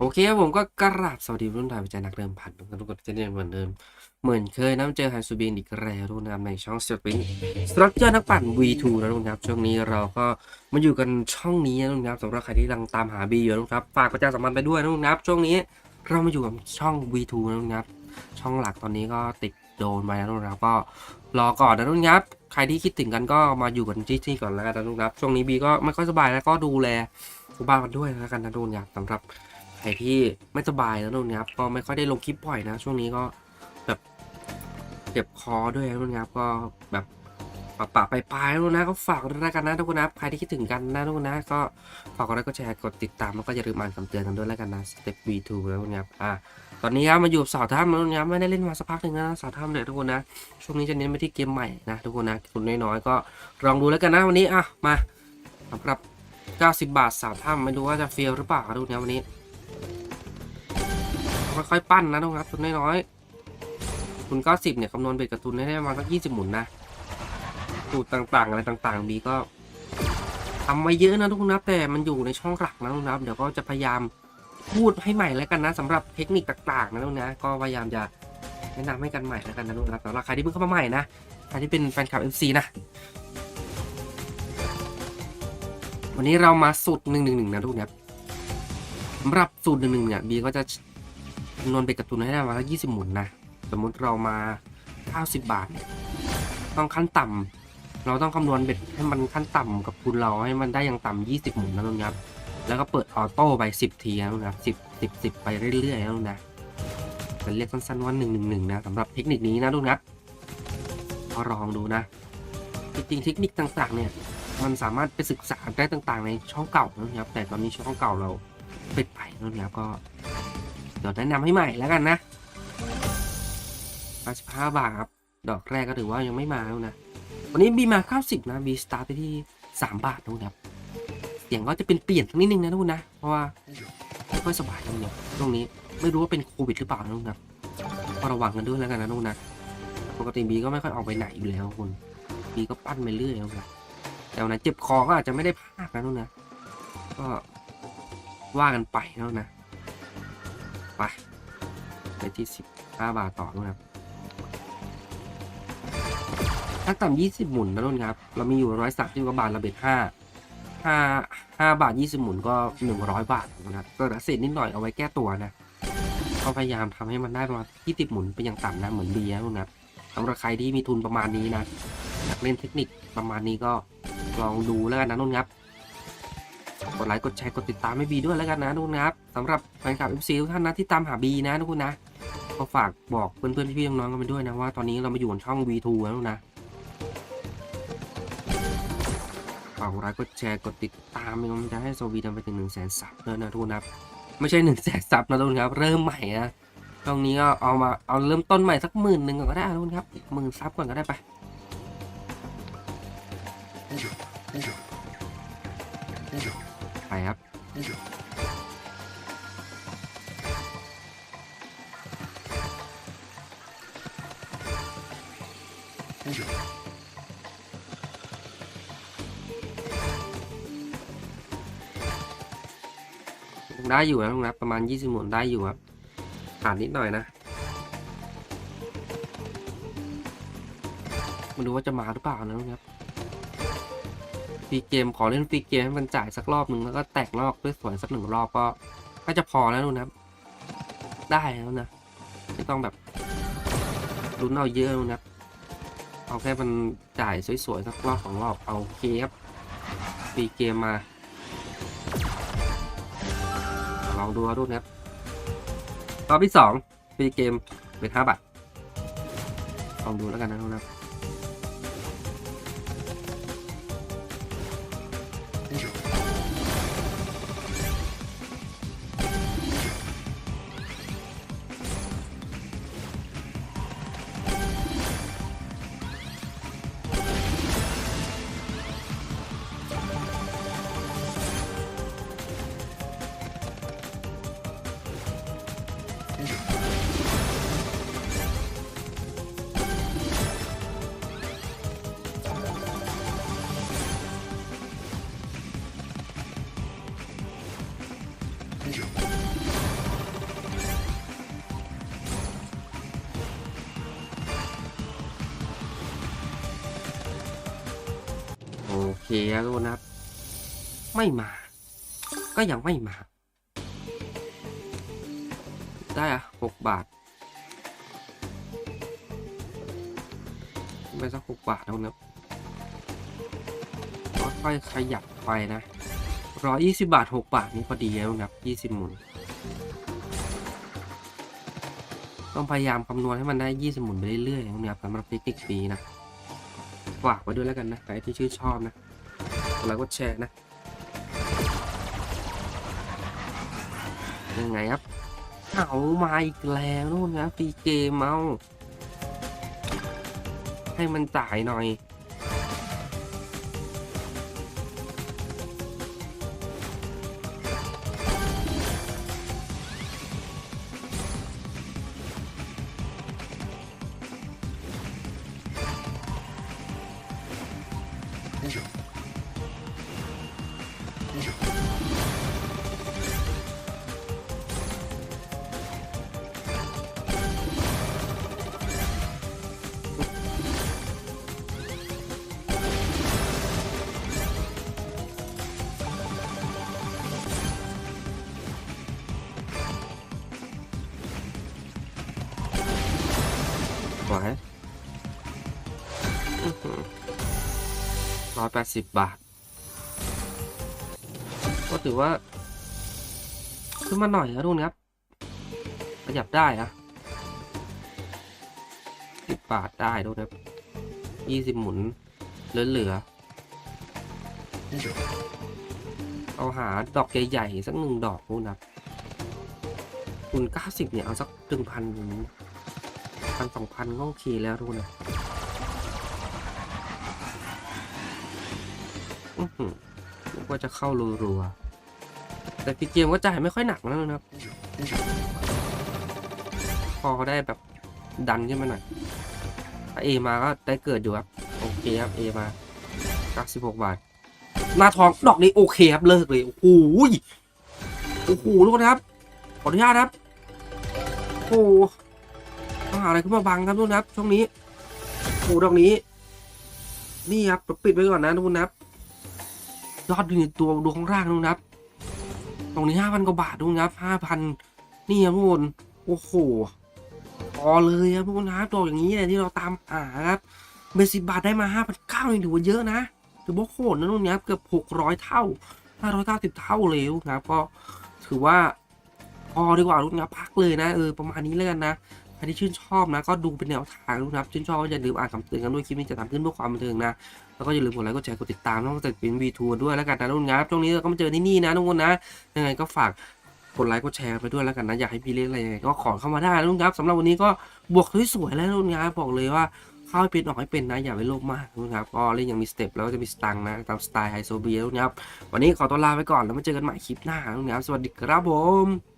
โอเคครับผมก็กราบสวัสดีรุ่นถ่ายวิจัยนักเดิมพันทุกคนทุกคนเช่นเดิมเหมือนเดิมเหมือนเคยนะมาเจอไฮซูบินอีกแล้วทุกคนนะครับในช่องสปินสตรัคเจอร์นักปั่น V2 นะทุกคนครับช่วงนี้เราก็มาอยู่กันช่องนี้นะทุกคนครับสำหรับใครที่กำลังตามหา B อยู่นะทุกคนครับฝากประชาสัมพันธ์ไปด้วยนะทุกคนครับช่วงนี้เรามาอยู่กับช่อง V2 นะทุกคนครับช่องหลักตอนนี้ก็ติดโดนไปนะทุกคนครับก็รอก่อนนะทุกคนครับใครที่คิดถึงกันก็มาอยู่กันที่ที่ก่อนแล้วกันนะทุกคนครับช่วงนี้บีก็ไม่ค่อยสบายแล้วก็ดูแลสุขภาพกันด้วยแล้วกันนะทุกคนครับสำหรับ รที่ไม่สบายแล้วนู่นครับก็ไม่ค่อยได้ลงคลิปบ่อยนะ ช่วงนี้ก็แบบเจ็บคอด้วยนะนู่นครับก็แบบปะปะไปปลายนู่นนะก็ฝากด้วยแล้วกันนะทุกคนนะใครที่คิดถึงกันนะทุกคนนะก็ฝากกดไลค์กดแชร์กดติดตามแล้วก็อย่าลืมอ่านคำเตือนกันด้วยแล้วกันนะ Step V2 แล้วทุกคนครับอ่าตอนนี้ครับมาอยู่สาวถ้ำแล้วทุกคนครับไม่ได้เล่นมาสักพักหนึ่งนะสาวถ้ำเนี่ยทุกคนนะช่วงนี้จะเน้นไปที่เกมใหม่นะทุกคนนะทุนน้อยๆก็ลองดูแล้วกันนะวันนี้อะมาสำหรับ 90 บาทสาวถ้ำไม่รู้ว่าจะเฟีลหรือเปล่าทุกคนครับวันนี้ ค่อยๆปั้นนะทุกคนครับทุนน้อยๆทุน90เนี่ยคำนวณเบ็ดกับทุนให้ได้ประมาณสัก20หมุนนะสูตรต่างๆ อะไรต่างๆ บีก็ทำมาเยอะนะทุกคนนะแต่มันอยู่ในช่องหลักนะทุกคนครับเดี๋ยวก็จะพยายามพูดให้ใหม่แล้วกันนะสำหรับเทคนิคต่างๆนะทุกคนนะก็พยายามจะแนะนำให้กันใหม่แล้วกันนะทุกคนครับสำหรับใครที่เพิ่งเข้ามาใหม่นะใครที่เป็นแฟนคลับ FC นะวันนี้เรามาสูตรหนึ่งหนึ่งหนึ่งนะทุกคนครับสำหรับสูตรหนึ่งหนึ่งเนี่ยบีก็จะำนวณเบ็ดกับทุนให้ได้มาละ20 หมุนนะ สมมุติเรามา 90 บาทเนี่ยต้องขั้นต่ำเราต้องคำนวณเบ็ดให้มันขั้นต่ำกับทุนเราให้มันได้อย่างต่ำ20 หมุนนะลุงครับ แล้วก็เปิดออโต้ไป 10 ทีนะลุงครับ10 10 10 ไปเรื่อยๆนะลุงนะเป็นเรียกสั้นๆว่า111นะสำหรับเทคนิคนี้นะลุงครับก็ลองดูนะ จริงๆเทคนิคต่างๆเนี่ยมันสามารถไปศึกษาได้ต่างๆ ในช่องเก่านะครับแต่ตอนนี้ช่องเก่าเราปิดไปนะครับก็ ดี๋ยวแนะนำให้ใหม่แล้วกันนะ85บาทครับ ดอกแรกก็ถือว่ายังไม่มาแล้วนะ วันนี้บีมา 90 นะบีสตาร์ทไปที่ 3 บาทนะครับ เสียงก็จะเป็นเปลี่ยนสักนิดนึงนะทุกคนนะ เพราะว่าไม่ค่อยสบายนะทุกคนช่วงนี้ไม่รู้ว่าเป็นโควิดหรือเปล่านะทุกคนนะก็ระวังกันด้วยแล้วกันนะทุกคนนะปกติบีก็ไม่ค่อยออกไปไหนอยู่แล้วทุกคนบีก็ปั้นไปเรื่อยนะทุกคนะแต่วันไหนเจ็บคอก็อาจจะไม่ได้พากนะทุกคนนะ ก็ว่ากันไปนะทุกคนนะ ไป ไปที่สิบาทต่อนะครับถ้าต่ำยี่สิบหมุนนะนุ่นครับ เรามีอยู่ร้อยสามสิบกว่าบาทเราเบ็ดห้าห้าห้าบาทยี่สิบหมุนก็หนึ่งร้อยบาทนะครับก็เหลือเศษนิดหน่อยเอาไว้แก้ตัวนะก็พยายามทำให้มันได้ประมาณยี่สิบหมุนเป็นอย่างต่ำนะเหมือนเบียร์นะครับสำหรับใครที่มีทุนประมาณนี้นะอยากเล่นเทคนิคประมาณนี้ก็ลองดูแล้วกันนะนุ่นครับ กดไลค์กดแชร์กดติดตามให้บีด้วยแล้วกันนะทุกคนนะครับสำหรับแฟนคลับ FC ทุกท่านนะที่ตามหาบีนะทุกคนนะก็ฝากบอกเพื่อนๆพี่ๆน้องๆกันไปด้วยนะว่าตอนนี้เรามาอยู่บนช่อง V2 แล้วนะฝากกดไลค์กดแชร์กดติดตามเป็นกำลังใจให้โซวีทำไปถึงหนึ่งแสนซับเลยนะทุกคนครับไม่ใช่หนึ่งแสนซับนะทุกคนครับ เริ่มใหม่นะตรงนี้ก็เอามาเอาเริ่มต้นใหม่สักหมื่นหนึ่งก่อนก็ได้ทุกคนครับหมื่นซับก่อนก็ได้ไปไปครับ ได้อยู่นะทุกคนครับประมาณ 20หมุนได้อยู่ครับผ่านนิดหน่อยนะมาดูว่าจะมาหรือเปล่านะทุกคนครับ ฟรีเกมขอเล่นฟรีเกมให้มันจ่ายสักรอบหนึ่งแล้วก็แตกรอบด้วยสวยสักหนึ่งรอบก็ก็จะพอแล้วนะครับ ได้แล้วนะ ไม่ต้องแบบลุ้นเอาเยอะนะครับเอาแค่มันจ่ายสวยๆสักรอบสองรอบเอาเคครับฟรีเกมมาลองดูรูปนะครับรอบที่สองฟรีเกมเป็นห้าบาทลองดูแล้วกันนะทุกนครับ ครับทุกคนนะครับ ไม่มา ก็ยังไม่มา ได้อะหกบาทไปสักหกบาทแล้วนะครับค่อยขยับไปนะร้อยยี่สิบาทหกบาทนี่พอดีแล้วนับยี่สิบหมุน ต้องพยายามคำนวณให้มันได้ยี่สิบหมุนไปเรื่อยๆนะครับสำหรับเทคนิคนี้นะ ฝากไว้ด้วยแล้วกันนะใครที่ชื่นชอบนะ กดไลค์กดแชร์นะยังไงครับเอามาอีกแล้วนู่นนะฟีเกมเมาให้มันจ่ายหน่อยไห วร้อยแปดสิบบาท ก็ถือว่า ขึ้นมาหน่อยนะทุกคนครับขยับได้นะสิบบาทได้ทุกคนครับยี่สิบหมุนเหลือๆเอาหาดอกใหญ่ๆสักหนึ่งดอกทุกคนครับคุณเก้าสิบเนี่ย เอาสักหนึ่งพันพันสองพันก็โอเคแล้วทุกคนนะอือหือว่าจะเข้ารัวๆ แต่พี่เกมก็จ่ายไม่ค่อยหนักนะนะครับ พอเขาได้แบบดันขึ้นมาหน่อยถ้าเอมาก็ได้เกิดอยู่ครับโอเคครับเอมา96บาทหน้าทองดอกนี้โอเคครับเลิกเลยโอ้โหโอ้โหทุกคนครับขออนุญาตครับโอ้ต้องหาอะไรขึ้นมาบังครับทุกคนครับช่วงนี้โอ้ดอกนี้ นี่ครับปิดไว้ก่อนนะทุกคนครับยอดดูในตัวดูข้างล่างทุกคนครับ ตรงนี้ห้าพันกว่าบาททุกคนครับห้าพันนี่ครับทุกคนโอ้โหพอเลยครับทุกคนครับตัวอย่างนี้เนี่ยที่เราตามหาครับเบสิบบาทได้มาห้าพันเก้านี่ถือว่าเยอะนะถือว่าโคตรนะทุกคนครับเกือบหกร้อยเท่าห้าร้อยเก้าสิบเท่าเลยนะครับก็ถือว่าพอดีกว่าทุกคนครับพักเลยนะเออประมาณนี้แล้วกันนะ ใครที่ชื่นชอบนะ ก็ดูเป็นแนวทางนะครับชื่นชอบก็อย่าลืมอ่านคำเตือนกันด้วยคลิปนี้จะทำขึ้นเพื่อความบันเทิงนะแล้วก็อย่าลืมกดไลค์กดแชร์กดติดตามน้องจากเป็นวีทัวร์ด้วยแล้วกันนะทุกคนครับช่วงนี้เราก็มาเจอที่นี่นะทุกคนนะยังไงก็ฝากกดไลค์กดแชร์ไปด้วยแล้วกันนะอยากให้พี่เล่นอะไรยังไงก็ขอเข้ามาได้นะทุกคนครับสำหรับวันนี้ก็บวกสวยๆแล้วทุกคนครับบอกเลยว่าเข้าให้เป็นออกให้เป็นนะอย่าไปโลภมากนะครับก็เล่นยังมีสเต็ปแล้วก็จะมีสตังค์นะตามสไตล์ไฮโซเบียทุกคนครับวันนี้ขอตัวลาไปก่อนแล้วมาเจอกันใหม่คลิปหน้าทุกคนครับสวัสดีครับผม